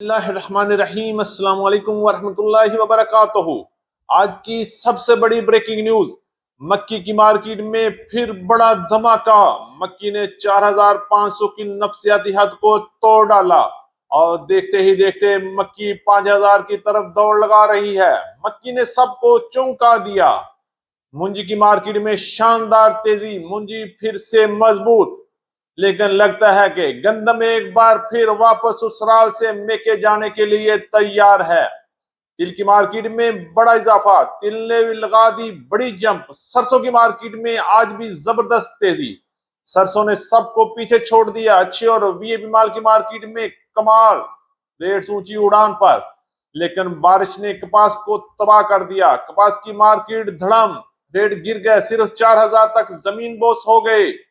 اللہ الرحمن الرحیم السلام علیکم ورحمۃ اللہ وبرکاتہ آج کی سب سے بڑی بریکنگ نیوز مکی کی مارکیٹ میں پھر بڑا دھماکہ. مکی نے چار ہزار پانچ سو کی نفسیاتی حد کو توڑ ڈالا. اور دیکھتے ہی دیکھتے مکی پانچ ہزار کی طرف دوڑ لگا رہی ہے. مکی نے سب کو چونکا دیا. منجی کی مارکیٹ میں شاندار تیزی. منجی پھر سے مضبوط. لیکن لگتا ہے کہ گندم ایک بار پھر واپس سسرال سے میکے جانے کے لیے تیار ہے۔ تل کی مارکیٹ میں بڑا اضافہ، تل نے لگا دی بڑی جمپ۔ سرسوں کی مارکیٹ میں آج بھی زبردست تیزی۔ سرسوں نے سب کو پیچھے چھوڑ دیا۔ اچھے اور وی اے پی مال کی مارکیٹ میں کمال۔ ریٹ اونچی اڑان پر۔ لیکن بارش نے کپاس کو تباہ کر دیا۔ کپاس کی مارکیٹ دھڑم۔ ریٹ گر گئے۔ صرف چار ہزار تک زمین بوس ہو گئے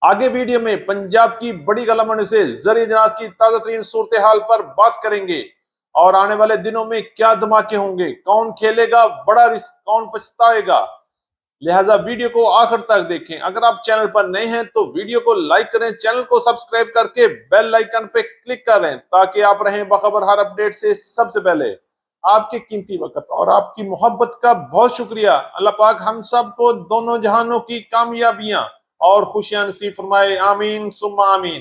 آگے ویڈیو میں پنجاب کی بڑی غلامنڈی سے زر اجناس کی تازہ ترین صورتحال پر بات کریں گے۔ اور آنے والے دنوں میں کیا دھماکے ہوں گے؟ کون کھیلے گا؟ بڑا رسک کون پچھتائے گا؟ لہٰذا ویڈیو کو آخر تک دیکھیں۔ اگر آپ چینل پر نئے ہیں تو ویڈیو کو لائک کریں، چینل کو سبسکرائب کر کے بیل لائکن پہ کلک کریں تاکہ آپ رہیں بخبر ہر اپڈیٹ سے سب سے پہلے۔ آپ کے قیمتی وقت اور آپ کی محبت کا بہت شکریہ۔ اللہ پاک ہم سب کو دونوں جہانوں کی کامیابیاں اور خوشیاں نصیب فرمائے، آمین، ثم آمین۔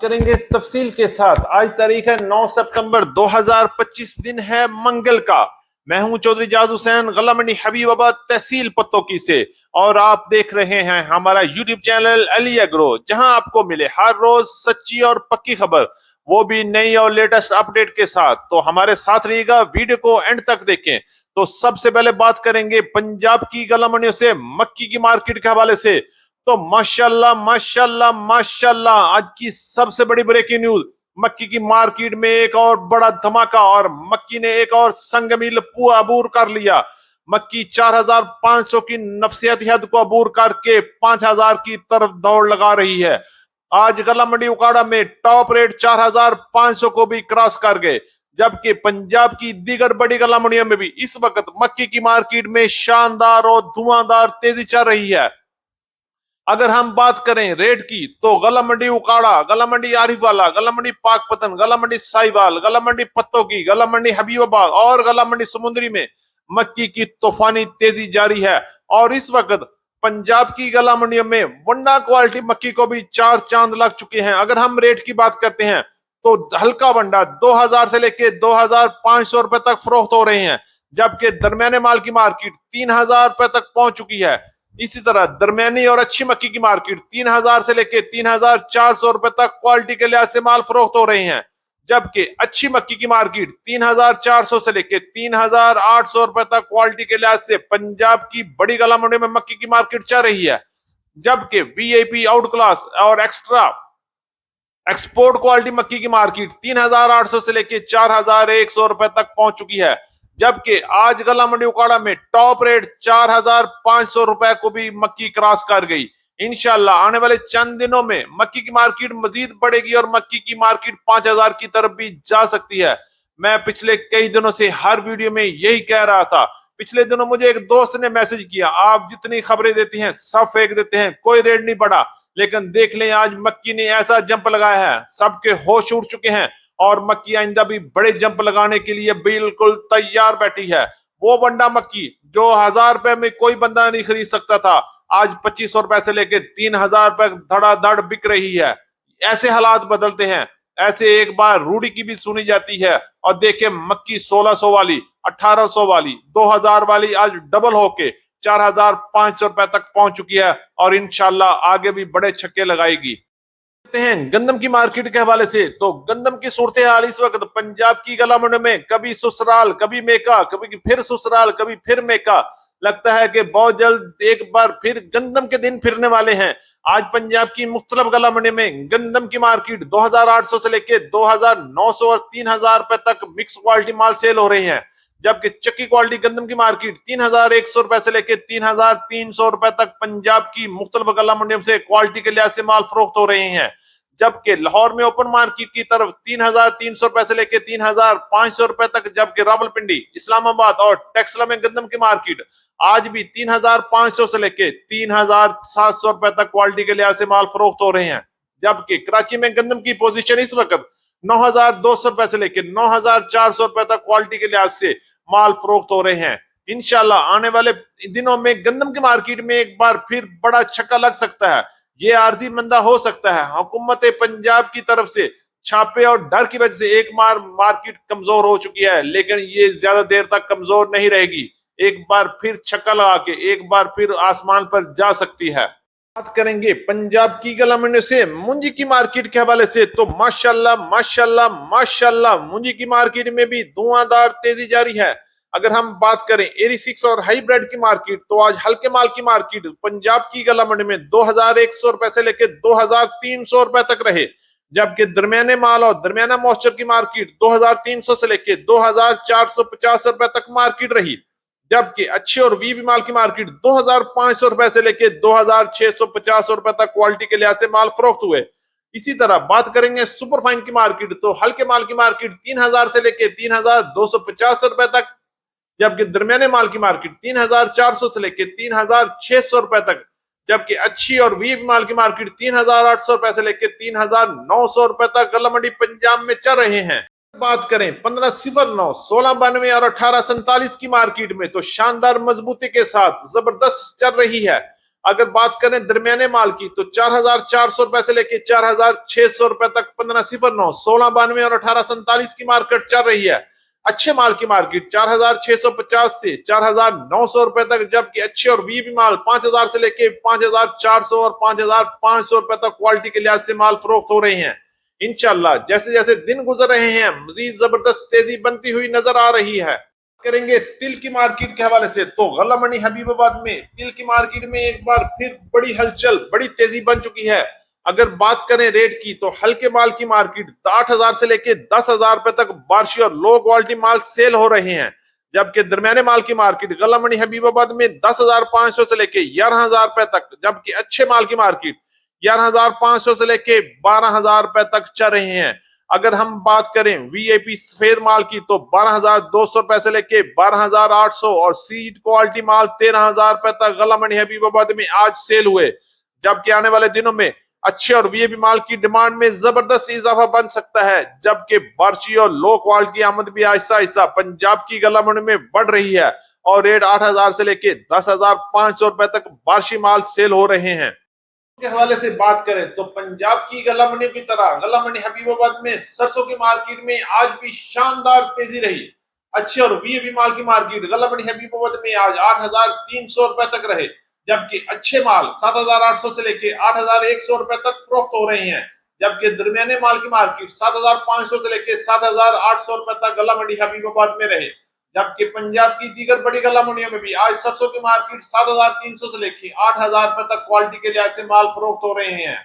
کریں گے تفصیل کے ساتھ۔ آج تاریخ ہے نو سپتمبر دو ہزار پچیس دن ہے منگل کا۔ میں ہوں چودھری جاز حسین غلہ منڈی حبیب آباد تحصیل پتوں کی سے۔ اور آپ دیکھ رہے ہیں ہمارا یوٹیوب چینل علی اگرو، جہاں آپ کو ملے ہر روز سچی اور پکی خبر۔ وہ بھی نئی اور لیٹسٹ اپڈیٹ کے ساتھ۔ تو ہمارے ساتھ رہیے گا، ویڈیو کو اینڈ تک دیکھیں۔ تو سب سے پہلے بات کریں گے پنجاب کی غلہ منڈیوں سے، مکی کی مارکیٹ کے حوالے سے۔ تو ماشاءاللہ ماشاءاللہ ماشاءاللہ، آج کی سب سے بڑی بریکنگ نیوز مکی کی مارکیٹ میں ایک اور بڑا دھماکہ اور مکی نے ایک اور سنگ میل پو عبور کر لیا۔ مکی چار ہزار پانچ سو کی نفسیاتی حد کو عبور کر کے پانچ ہزار کی طرف دوڑ لگا رہی ہے۔ آج گلا منڈی اکاڑا میں ٹاپ ریٹ چار ہزار پانچ سو کو بھی کراس کر گئے، جبکہ پنجاب کی دیگر بڑی گلا منڈیوں میں بھی۔ اس وقت مکی کی مارکیٹ میں شاندار اور دھواں دار تیزی چل رہی ہے۔ اگر ہم بات کریں ریٹ کی تو غلہ منڈی اکاڑا غلہ منڈی عارف والا غلہ منڈی پاک پتن غلہ منڈی سائی وال غلہ منڈی پتوں کی غلہ منڈی حبیب آباد اور غلہ منڈی سمندری میں مکی کی طوفانی تیزی جاری ہے۔ اور اس وقت پنجاب کی غلہ منڈیوں میں ونڈا کوالٹی مکی کو بھی چار چاند لگ چکے ہیں۔ اگر ہم ریٹ کی بات کرتے ہیں تو ہلکا ونڈا دو ہزار سے لے کے دو ہزار پانچ سو روپے تک فروخت ہو رہے ہیں، جبکہ درمیانے مال کی مارکیٹ تین ہزار روپے تک پہنچ چکی ہے۔ اسی طرح درمیانی اور اچھی مکی کی مارکیٹ تین ہزار سے لے کے تین ہزار چار سو روپے تک کوالٹی کے لحاظ سے مال فروخت ہو رہے ہیں، جبکہ اچھی مکی کی مارکیٹ تین ہزار چار سو سے لے کے تین ہزار آٹھ سو روپے تک کوالٹی کے لحاظ سے پنجاب کی بڑی گلا منڈی میں مکی کی مارکیٹ چل رہی ہے۔ جبکہ V I P out class اور ایکسٹرا ایکسپورٹ کوالٹی مکی کی مارکیٹ تین ہزار آٹھ سو سے لے کے چار ہزار ایک سو روپے تک پہنچ چکی ہے۔ جبکہ آج گلا منڈی اکاڑا میں ٹاپ ریٹ چار ہزار پانچ سو روپے کو بھی مکی کراس کر گئی۔ انشاءاللہ آنے والے چند دنوں میں مکی کی مارکیٹ مزید بڑھے گی اور مکی کی مارکیٹ پانچ ہزار کی طرف بھی جا سکتی ہے۔ میں پچھلے کئی دنوں سے ہر ویڈیو میں یہی کہہ رہا تھا۔ پچھلے دنوں مجھے ایک دوست نے میسج کیا۔ آپ جتنی خبریں دیتی ہیں سب فیک دیتے ہیں، کوئی ریٹ نہیں پڑا لیکن دیکھ لیں، آج مکی نے ایسا جمپ لگایا ہے۔ سب کے ہوش اٹھ چکے ہیں۔ اور مکی آئندہ بھی بڑے جمپ لگانے کے لیے بالکل تیار بیٹھی ہے۔ وہ بنڈا مکی جو ہزار روپے میں کوئی بندہ نہیں خرید سکتا تھا، آج پچیس سو روپے سے لے کے تین ہزار روپے دھڑا دھڑ بک رہی ہے۔ ایسے حالات بدلتے ہیں۔ ایسے ایک بار روڑی کی بھی سنی جاتی ہے۔ اور دیکھیں مکی سولہ سو والی، اٹھارہ سو والی، دو ہزار والی آج ڈبل ہو کے چار ہزار پانچ سو روپے تک پہنچ چکی ہے۔ اور انشاءاللہ آگے بھی بڑے چھکے لگائے گی۔ ہیں۔ گندم کی مارکیٹ کے حوالے سے تو گندم کی صورتحال اس وقت پنجاب کی گلا منڈ میں، کبھی سسرال، کبھی میکا، کبھی پھر سسرال، کبھی پھر میکا۔ لگتا ہے کہ بہت جلد ایک بار پھر گندم کے دن پھرنے والے ہیں۔ آج پنجاب کی مختلف گلا منڈی میں گندم کی مارکیٹ دو ہزار آٹھ سو سے لے کے دو ہزار نو سو اور تین ہزار روپے تک مکس کوالٹی مال سیل ہو رہے ہیں۔ جبکہ چکی کوالٹی گندم کی مارکیٹ تین ہزار ایک سو روپے سے لے کے تین ہزار تین سو روپے تک پنجاب کی مختلف گلا منڈیوں سے کوالٹی کے لحاظ سے مال فروخت ہو رہے ہیں۔ جبکہ لاہور میں اوپن مارکیٹ کی طرف تین ہزار تین سو روپے سے لے کے تین ہزار پانچ سو روپے تک، جبکہ راول پنڈی اسلام آباد اور ٹیکسلا میں گندم کی مارکیٹ آج بھی تین ہزار پانچ سو سے لے کے تین ہزار سات سو روپے تک کوالٹی کے لحاظ سے مال فروخت ہو رہے ہیں۔ جبکہ کراچی میں گندم کی پوزیشن اس وقت نو ہزار دو سو روپے سے لے کے نو ہزار چار سو روپے تک کوالٹی کے لحاظ سے مال فروخت ہو رہے ہیں۔ انشاءاللہ آنے والے دنوں میں گندم کی مارکیٹ میں ایک بار پھر بڑا چھکا لگ سکتا ہے۔ یہ عارضی مندہ ہو سکتا ہے۔ حکومت پنجاب کی طرف سے چھاپے اور ڈر کی وجہ سے ایک مار مارکیٹ کمزور ہو چکی ہے، لیکن یہ زیادہ دیر تک کمزور نہیں رہے گی۔ ایک بار پھر چھکا لگا کے ایک بار پھر آسمان پر جا سکتی ہے۔ بات کریں گے پنجاب کی گلا سے۔ منجی کی مارکیٹ کے حوالے سے تو ماشاءاللہ ماشاءاللہ ماشاءاللہ منجی کی مارکیٹ میں بھی دھواں دار تیزی جاری ہے۔ اگر ہم بات کریں ایری سکس اور ہائی بریڈ کی مارکیٹ، تو آج ہلکے مال کی مارکیٹ پنجاب کی گلا منڈی میں دو ہزار ایک سو روپے سے لے کے دو ہزار تین سو روپے تک رہے، جبکہ درمیانے مال اور درمیانہ موسچر کی مارکیٹ دو ہزار تین سو سے لے کے دو ہزار چار سو پچاس روپے تک مارکیٹ رہی، جبکہ اچھے اور وی بھی مال کی مارکیٹ دو ہزار پانچ سو روپے سے لے کے دو ہزار چھ سو پچاس روپے تک کوالٹی کے لحاظ سے مال فروخت ہوئے۔ اسی طرح بات کریں گے سپر فائن کی مارکیٹ، تو ہلکے مال کی مارکیٹ تین ہزار سے لے کے تین ہزار دو سو پچاس روپے تک جبکہ درمیانے مال کی مارکیٹ تین ہزار چار سو سے لے کے تین ہزار چھ سو روپے تک جبکہ اچھی اور وی مال کی مارکیٹ تین ہزار آٹھ سو روپے سے لے کے تین ہزار نو سو روپے تک گلا منڈی پنجاب میں چل رہے ہیں۔ بات کریں پندرہ صفر نو سولہ بانوے اور اٹھارہ سنتالیس کی مارکیٹ میں تو شاندار مضبوطی کے ساتھ زبردست چل رہی ہے۔ اگر بات کریں درمیانے مال کی تو چار ہزار چار سو روپے سے لے کے چار ہزار چھ سو روپے تک پندرہ صفر نو سولہ بانوے اور اٹھارہ سنتالیس کی مارکیٹ چل رہی ہے۔ اچھے مال کی مارکیٹ چار ہزار چھ سو پچاس سے چار ہزار نو سو روپے تک، جبکہ اچھے اور وی بھی مال پانچ ہزار سے لے کے پانچ ہزار چار سو اور پانچ ہزار پانچ سو روپے تک کوالٹی کے لحاظ سے مال فروخت ہو رہے ہیں۔ انشاءاللہ، جیسے جیسے دن گزر رہے ہیں، مزید زبردست تیزی بنتی ہوئی نظر آ رہی ہے۔ کریں گے تل کی مارکیٹ کے حوالے سے۔ تو غلہ منی حبیب آباد میں تل کی مارکیٹ میں ایک بار پھر بڑی ہلچل، بڑی تیزی بن چکی ہے۔ اگر بات کریں ریٹ کی تو ہلکے مال کی مارکیٹ آٹھ ہزار سے لے کے دس ہزار روپے تک بارشی اور لو کوالٹی مال سیل ہو رہے ہیں۔ جبکہ درمیانے مال کی مارکیٹ غلہ منی حبیب آباد میں دس ہزار پانچ سو سے لے کے گیارہ ہزار روپے تک، جبکہ اچھے مال کی مارکیٹ گیارہ ہزار پانچ سو سے لے کے بارہ ہزار روپے تک چل رہے ہیں۔ اگر ہم بات کریں وی اے پی سفید مال کی تو بارہ ہزار دو سو روپے سے لے کے بارہ ہزار آٹھ سو اور سیٹ کوالٹی مال تیرہ ہزار روپے تک غلہ منی حبیب آباد میں آج سیل ہوئے۔ جبکہ آنے والے دنوں میں اچھے اور وی مال کی ڈیمانڈ میں زبردست اضافہ بن سکتا ہے، جبکہ بارشی اور لو کوالٹی آمد بھی آہستہ آہستہ پنجاب کی گلا منڈ میں بڑھ رہی ہے اور ریٹ آٹھ ہزار سے لے کے دس ہزار پانچ سو روپے تک بارشی مال سیل ہو رہے ہیں۔ کے حوالے سے بات کریں تو پنجاب کی گلا منڈی کی طرح گلا منڈی حبیب آباد میں سرسوں کی مارکیٹ میں آج بھی شاندار تیزی رہی۔ اچھے اور وی بی مال کی مارکیٹ گلا منڈی حبیب آباد میں آج آٹھ ہزار تین سو روپے تک رہے۔ جبکہ اچھے مال سات ہزار آٹھ سو سے لے کے آٹھ ہزار ایک سو روپے تک فروخت ہو رہے ہیں، جبکہ درمیانے مال کی مارکیٹ سات ہزار پانچ سو سے لے کے سات ہزار آٹھ سو روپے تک گلا منڈی حبیب آباد میں رہے۔ جبکہ پنجاب کی دیگر بڑی گلا منڈیوں میں بھی آج سرسوں کی مارکیٹ سات ہزار تین سو سے لے کے آٹھ ہزار روپے تک کوالٹی کے لحاظ سے مال فروخت ہو رہے ہیں۔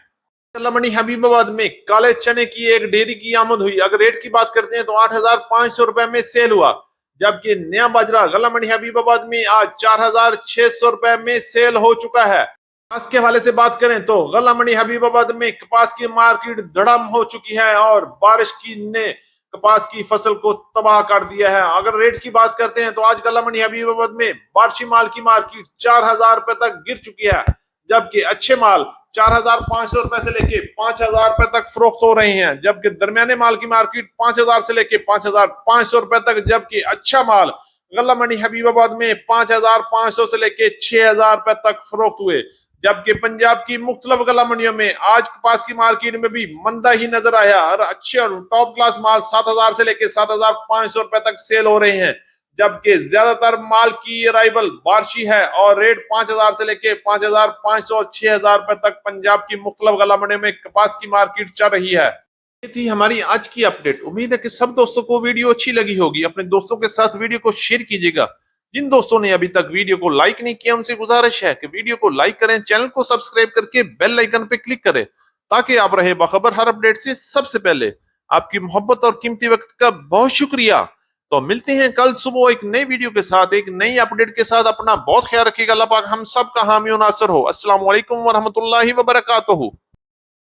گلا منڈی حبیب آباد میں کالے چنے کی ایک ڈیری کی آمد ہوئی۔ اگر ریٹ کی بات کرتے ہیں تو آٹھ ہزار پانچ سو روپے میں سیل ہوا۔ جبکہ نیا باجرہ غلہ منڈی حبیب آباد میں آج چار ہزار چھ سو روپے میں سیل ہو چکا ہے۔ کپاس کے حوالے سے بات کریں تو غلہ منڈی حبیب آباد میں کپاس کی مارکیٹ دڑم ہو چکی ہے اور بارش کی نے کپاس کی فصل کو تباہ کر دیا ہے۔ اگر ریٹ کی بات کرتے ہیں تو آج غلہ منڈی حبیب آباد میں بارشی مال کی مارکیٹ چار ہزار روپے تک گر چکی ہے، جبکہ اچھے مال چار ہزار پانچ سو روپے سے لے کے پانچ ہزار روپے تک فروخت ہو رہے ہیں، جبکہ درمیانے مال کی مارکیٹ پانچ ہزار سے لے کے پانچ ہزار پانچ سو روپے تک، جبکہ اچھا مال غلہ منڈی حبیب آباد میں پانچ ہزار پانچ سو سے لے کے چھ ہزار روپے تک فروخت ہوئے۔ جبکہ پنجاب کی مختلف غلہ منڈیوں میں آج پاس کی مارکیٹ میں بھی مندہ ہی نظر آیا۔ اور اچھے اور ٹاپ کلاس مال سات ہزار سے لے کے سات ہزار پانچ سو روپے تک سیل ہو رہے ہیں۔ جبکہ زیادہ تر مال کی رائبل بارشی ہے اور ریٹ پانچ ہزار سے لے کے پانچ ہزار پانچ سو چھ ہزار روپے تک پنجاب کی مختلف غلہ میں کپاس کی مارکیٹ چل رہی ہے۔ یہ تھی ہماری آج کی اپڈیٹ امید ہے کہ سب دوستوں کو ویڈیو اچھی لگی ہوگی۔ اپنے دوستوں کے ساتھ ویڈیو کو شیئر کیجیے گا۔ جن دوستوں نے ابھی تک ویڈیو کو لائک نہیں کیا، ان سے گزارش ہے کہ ویڈیو کو لائک کریں، چینل کو سبسکرائب کر کے بیل لائکن پہ کلک کریں تاکہ آپ رہے باخبر ہر اپڈیٹ سے سب سے پہلے۔ آپ کی محبت اور قیمتی وقت کا بہت شکریہ۔ تو ملتے ہیں کل صبح ایک نئی ویڈیو کے ساتھ، ایک نئی اپڈیٹ کے ساتھ۔ اپنا بہت خیال رکھیے گا۔ اللہ پاک ہم سب کا حامی و ناصر ہو۔ السلام علیکم ورحمۃ اللہ وبرکاتہ۔